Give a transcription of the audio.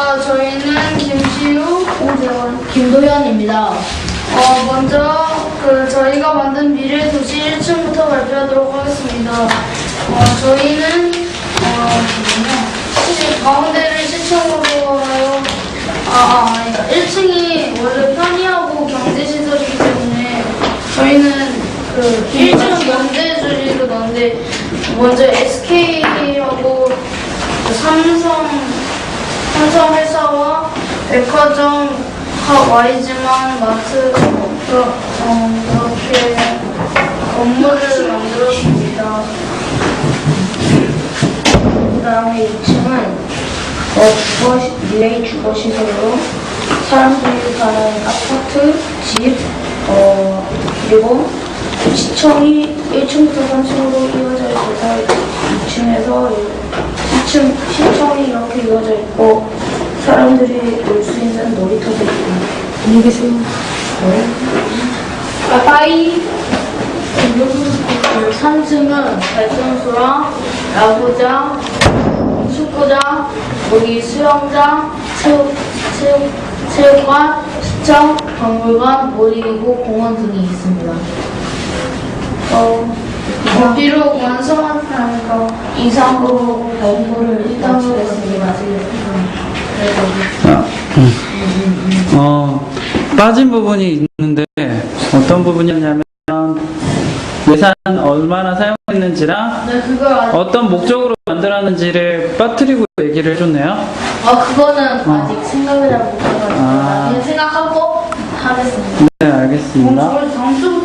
저희는 김시우, 오재원, 김도현입니다. 어, 먼저 그 저희가 만든 미래 도시 1층부터 발표하도록 하겠습니다. 어, 저희는 어, 가운데를 시청으로 하여 아, 아, 아니다. 1층이 원래 편의하고 경제 시설이기 때문에 저희는 그 1층은 연대주리로 넣는데 먼저 SK하고 그 삼성 삼성 회사와 백화점 하- 와이즈만 마트 그, 어, 건물을 만들었습니다. 그 다음에 2층은 어, 주거, 시- 릴레이 주거 시설로 사람들이 사는 아파트, 집, 어, 그리고 시청이 1층부터 3층으로 이어져 있어서 2층에서 2층 시청이 이렇게 이어져 있고 사람들이 놀 수 있는 놀이터도 있고 안녕히 계세요. 빠빠이 3층은 발전소랑 야구장, 축구장, 여기 수영장, 체육, 체육, 체육관, 시청, 박물관, 놀이기구, 공원 등이 있습니다. 어, 어, 비록 완성한 거 이상으로 발표를 마치겠습니다. 어, 빠진 부분이 있는데 어떤 부분이냐면 예산 얼마나 사용했는지랑 네, 어떤 목적으로 만들었는지를 빠뜨리고 얘기를 해줬네요. 아, 그거는 아직 생각을 잘 못해가지고 아. 나중에 생각하고 하겠습니다. 네, 알겠습니다. 주부터